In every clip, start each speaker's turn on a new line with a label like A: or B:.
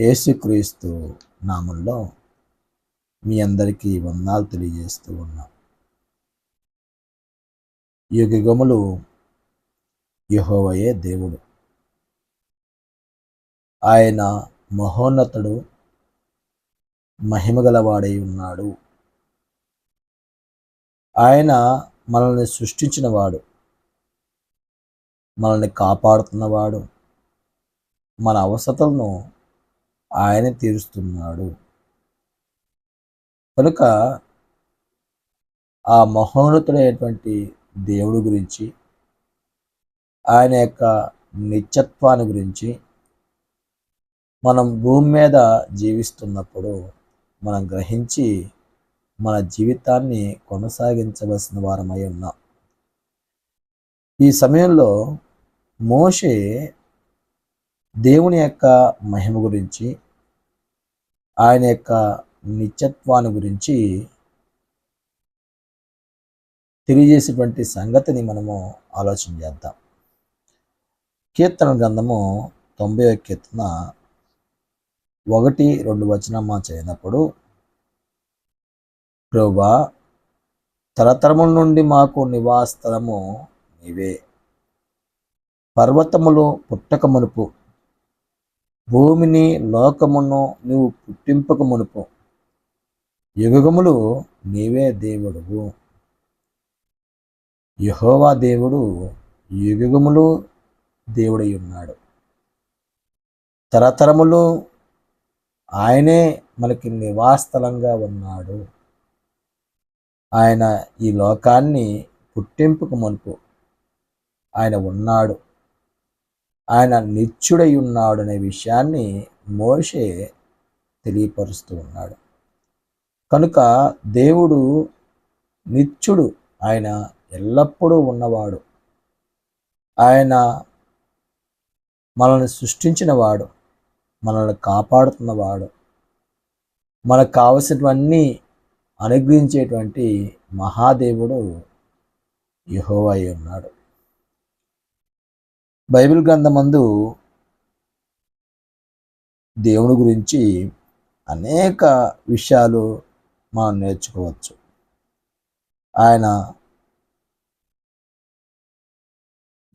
A: యేసుక్రీస్తు నామంలో మీ అందరికీ వందాలు తెలియజేస్తూ ఉన్నా. యుగములు యహోవయే దేవుడు. ఆయన మహోన్నతుడు మహిమగలవాడై ఉన్నాడు. ఆయన మనల్ని సృష్టించినవాడు మనల్ని కాపాడుతున్నవాడు మన అవసరతలను ఆయన తీరుస్తున్నాడు. కనుక ఆ మహోన్నతుడైనటువంటి దేవుడు గురించి ఆయన యొక్క నిత్యత్వాన్ని గురించి మనం భూమి మీద జీవిస్తున్నప్పుడు మనం గ్రహించి మన జీవితాన్ని కొనసాగించవలసిన వారమై ఉన్నాం. ఈ సమయంలో మోషే దేవుని యొక్క మహిమ గురించి ఆయన యొక్క నిత్యత్వాన్ని గురించి తెలియజేసేటువంటి సంగతిని మనము ఆలోచన చేద్దాం. కీర్తన గ్రంథము తొంభై కీర్తన ఒకటి రెండు వచనమా చేయనప్పుడు ప్రభా తరతరముల నుండి మాకు నివాసస్థలము నీవే. పర్వతములు పుట్టక మునుపు భూమిని లోకమును నువ్వు పుట్టింపక మునుపు. యుగములు నీవే దేవుడువు. యహోవా దేవుడు యుగములు దేవుడై ఉన్నాడు. తరతరములు ఆయనే మనకి నివాసస్థలంగా ఉన్నాడు. ఆయన ఈ లోకాన్ని పుట్టింపుకు మునుపు ఆయన ఉన్నాడు. ఆయన నిత్యుడై ఉన్నాడు అనే విషయాన్ని మోషే తెలియపరుస్తూ ఉన్నాడు. కనుక దేవుడు నిత్యుడు ఆయన ఎల్లప్పుడూ ఉన్నవాడు. ఆయన మనల్ని సృష్టించినవాడు. మనల్ని కాపాడుతున్నవాడు. మనకు కావలసినవన్నీ అనుగ్రహించేటువంటి మహాదేవుడు యహోవై ఉన్నాడు. బైబిల్ గ్రంథమందు దేవుని గురించి అనేక విషయాలు మనం నేర్చుకోవచ్చు. ఆయన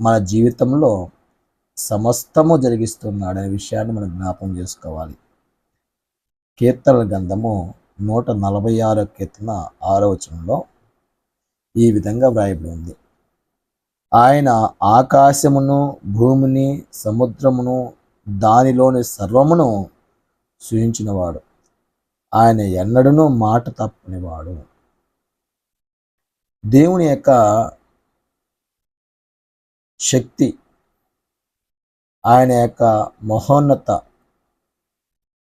A: మన జీవితంలో సమస్తము జరిగిస్తున్నాడు అనే విషయాన్ని మనం జ్ఞాపం చేసుకోవాలి. కీర్తన గ్రంథము నూట నలభై ఆరో కీర్తన ఆలోచనలో ఈ విధంగా వ్రాయబడి ఉంది. ఆయన ఆకాశమును భూమిని సముద్రమును దానిలోని సర్వమును సూచించినవాడు. ఆయన ఎన్నడూనూ మాట తప్పనివాడు. దేవుని యొక్క శక్తి ఆయన యొక్క మహోన్నత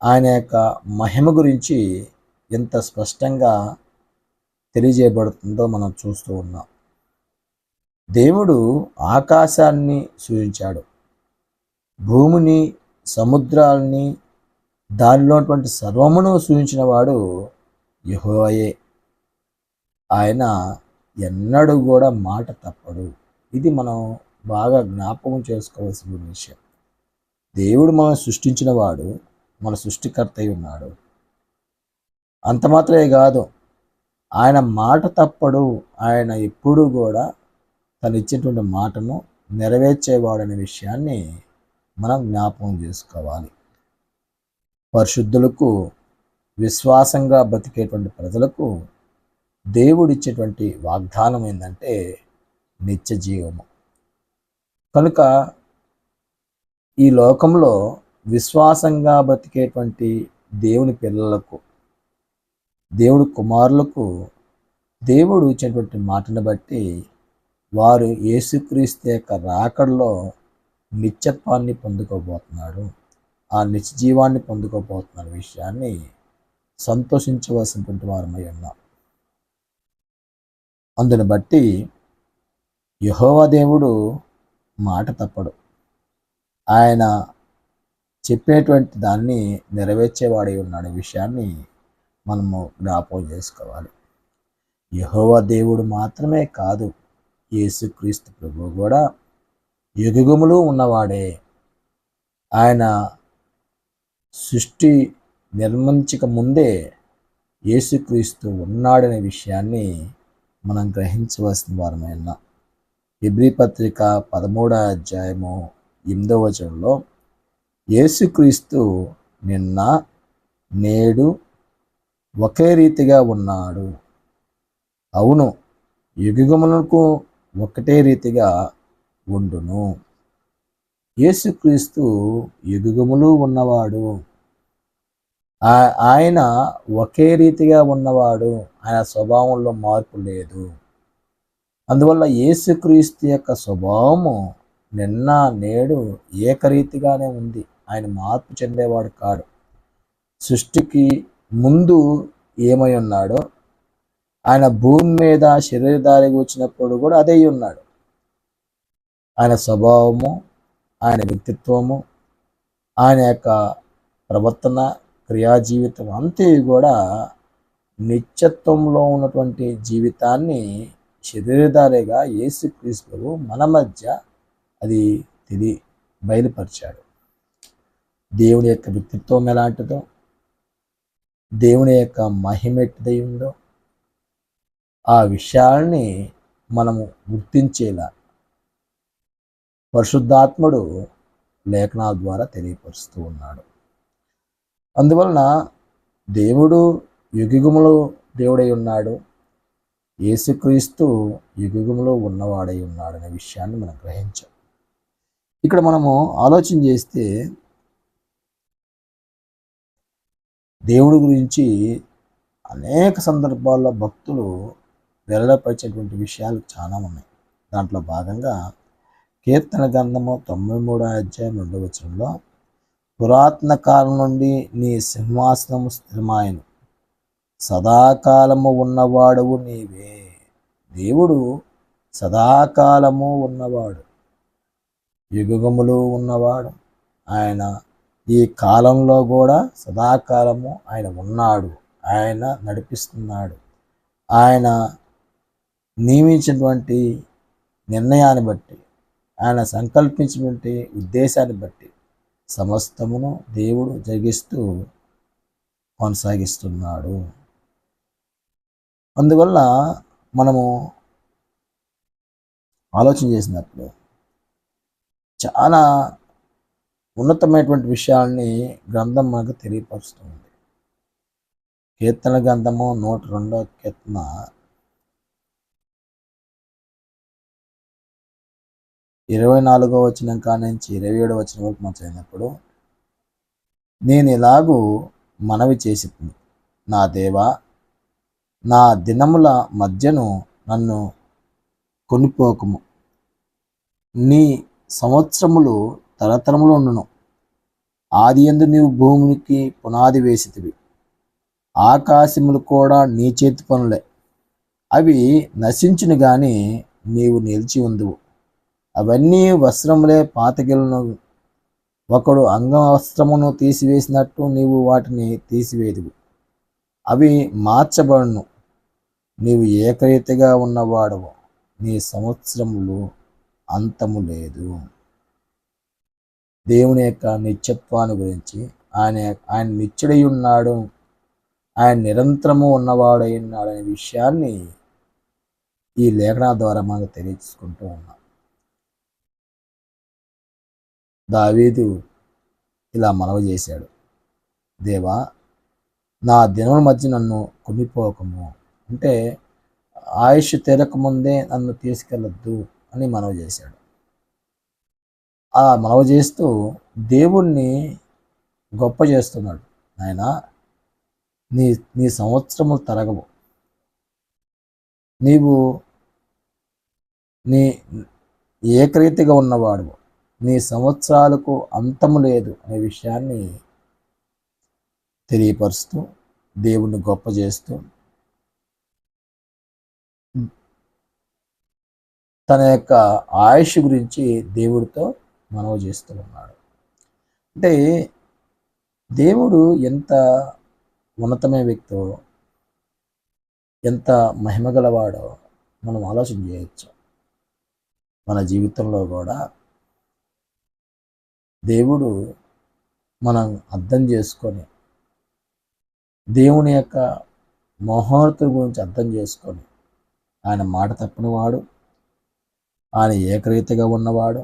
A: ఆయన యొక్క మహిమ గురించి ఎంత స్పష్టంగా తెలియజేయబడుతుందో మనం చూస్తూ ఉన్నాం. దేవుడు ఆకాశాన్ని సూచించాడు. భూమిని సముద్రాలని దానిలో ఉన్నటువంటి సర్వమును సూచించిన వాడు యహోయే ఆయన ఎన్నడూ కూడా మాట తప్పడు. ఇది మనం బాగా జ్ఞాపకం చేసుకోవాల్సిన విషయం. దేవుడు మనం సృష్టించిన వాడు మన సృష్టికర్త అయి ఉన్నాడు. అంత మాత్రమే కాదు ఆయన మాట తప్పడు. ఆయన ఎప్పుడూ కూడా తను ఇచ్చేటువంటి మాటను నెరవేర్చేవాడనే విషయాన్ని మనం జ్ఞాపకం చేసుకోవాలి. పరిశుద్ధులకు విశ్వాసంగా బ్రతికేటువంటి ప్రజలకు దేవుడిచ్చేటువంటి వాగ్దానం ఏంటంటే నిత్య జీవము. కనుక ఈ లోకంలో విశ్వాసంగా బ్రతికేటువంటి దేవుని పిల్లలకు దేవుడు కుమారులకు దేవుడు ఇచ్చినటువంటి మాటను బట్టి వారు యేసుక్రీస్తు యొక్క రాకడలో నిత్యత్వాన్ని పొందుకోబోతున్నాడు ఆ నిత్యజీవాన్ని పొందుకోబోతున్న విషయాన్ని సంతోషించవలసినటువంటి వారమై ఉన్నాం. అందుని బట్టి యహోవా దేవుడు మాట తప్పడు. ఆయన చెప్పేటువంటి దాన్ని నెరవేర్చేవాడై ఉన్నాడు విషయాన్ని మనము జ్ఞాపకం చేసుకోవాలి. యహోవా దేవుడు మాత్రమే కాదు యేసుక్రీస్తు ప్రభు కూడా యుగములు ఉన్నవాడే. ఆయన సృష్టి నిర్మించక ముందే యేసుక్రీస్తు ఉన్నాడనే విషయాన్ని మనం గ్రహించవలసిన వారమైన ఎబ్రి పత్రిక పదమూడో అధ్యాయము ఎనిమిదవ వచనంలో యేసుక్రీస్తు నిన్న నేడు ఒకే రీతిగా ఉన్నాడు. అవును యుగములకు ఒకటే రీతిగా ఉండును. యేసుక్రీస్తు యుగములు ఉన్నవాడు. ఆయన ఒకే రీతిగా ఉన్నవాడు. ఆయన స్వభావంలో మార్పు లేదు. అందువల్ల యేసుక్రీస్తు యొక్క స్వభావము నిన్న నేడు ఏకరీతిగానే ఉంది. ఆయన మార్పు చెందేవాడు కాడు. సృష్టికి ముందు ఏమై ఉన్నాడో ఆయన భూమి మీద శరీరధారిగా వచ్చినప్పుడు కూడా అదే ఉన్నాడు. ఆయన స్వభావము ఆయన వ్యక్తిత్వము ఆయన యొక్క ప్రవర్తన క్రియా జీవితం అంతే కూడా నిత్యత్వంలో ఉన్నటువంటి జీవితాన్ని శరీరధారిగా యేసుక్రీస్తు మన మధ్య అది తిరిగి బయలుపరిచాడు. దేవుని యొక్క వ్యక్తిత్వం ఎలాంటిదో దేవుని యొక్క మహిమ ఎట్టిదై ఉందో ఆ విషయాల్ని మనము గుర్తించేలా పరిశుద్ధాత్ముడు లేఖనాల ద్వారా తెలియపరుస్తూ ఉన్నాడు. అందువలన దేవుడు యుగములో దేవుడై ఉన్నాడు. యేసుక్రీస్తు యుగములో ఉన్నవాడై ఉన్నాడు అనే విషయాన్ని మనం గ్రహించాం. ఇక్కడ మనము ఆలోచన చేస్తే దేవుడి గురించి అనేక సందర్భాల్లో భక్తులు వెల్లడపరిచేటువంటి విషయాలు చాలా ఉన్నాయి. దాంట్లో భాగంగా కీర్తన గ్రంథము తొంభై మూడో అధ్యాయం రెండో వచనంలో పురాతన కాలం నుండి నీ సింహాసనము స్థిరమాయను. సదాకాలము ఉన్నవాడవు నీవే. దేవుడు సదాకాలము ఉన్నవాడు. యుగములు ఉన్నవాడు. ఆయన ఈ కాలంలో కూడా సదాకాలము ఆయన ఉన్నాడు. ఆయన నడిపిస్తున్నాడు. ఆయన నియమించినటువంటి నిర్ణయాన్ని బట్టి ఆయన సంకల్పించినటువంటి ఉద్దేశాన్ని బట్టి సమస్తమును దేవుడు జరిగిస్తూ కొనసాగిస్తున్నాడు. అందువల్ల మనము ఆలోచన చేసినప్పుడు చాలా ఉన్నతమైనటువంటి విషయాల్ని గ్రంథం మనకు తెలియపరుస్తుంది కీర్తన గ్రంథము నూట రెండో కీర్తన ఇరవై నాలుగో వచనం కానించి ఇరవై ఏడో వచనం వరకు మనం చదివినప్పుడు నేను ఇలాగూ మనవి చేసి నా దేవా నా దినముల మధ్యను నన్ను కొనిపోకము. నీ సంవత్సరములు తరతరములు ఉండును. ఆది ఎందు నీవు భూమికి పునాది వేసితివి. ఆకాశములు కూడా నీ చేతి పనులే. అవి నశించును గాని నీవు నిలిచి ఉందువు అవన్నీ వస్త్రములే పాతగిలను ఒకడు అంగవస్త్రమును తీసివేసినట్టు నీవు వాటిని తీసివేదువు. అవి మార్చబడును. నీవు ఏకరీతిగా ఉన్నవాడవు. నీ సంవత్సరములు అంతము లేదు. దేవుని యొక్క నిత్యత్వాన్ని గురించి ఆయన ఆయన నిత్యుడై ఉన్నాడు ఆయన నిరంతరము ఉన్నవాడై ఉన్నాడు అనే విషయాన్ని ఈ లేఖన ద్వారా మనకు తెలియజేసుకుంటూ ఉన్నాం. దావీదు ఇలా మనవి చేశాడు. దేవా నా దినముల మధ్య నన్ను కొనిపోకము. అంటే ఆయుష్ తీరకముందే నన్ను తీసుకెళ్ళొద్దు అని మనవి చేశాడు. ఆ మనవి చేస్తూ దేవుణ్ణి గొప్ప చేస్తున్నాడు. ఆయన నీ నీ సంవత్సరములు తరగవు. నీవు నీ ఏకరీతిగా ఉన్నవాడు నీ సంవత్సరాలకు అంతము లేదు అనే విషయాన్ని తెలియపరుస్తూ దేవుణ్ణి గొప్ప చేస్తూ తన యొక్క ఆయుష్ గురించి దేవుడితో మనవి చేస్తూ ఉన్నాడు. అంటే దేవుడు ఎంత ఉన్నతమైన వ్యక్తో ఎంత మహిమగలవాడో మనం ఆలోచన చేయొచ్చు. మన జీవితంలో కూడా దేవుడు మనం అర్థం చేసుకొని దేవుని యొక్క మహోన్నతుల గురించి అర్థం చేసుకొని ఆయన మాట తప్పనివాడు ఆయన ఏకరీతిగా ఉన్నవాడు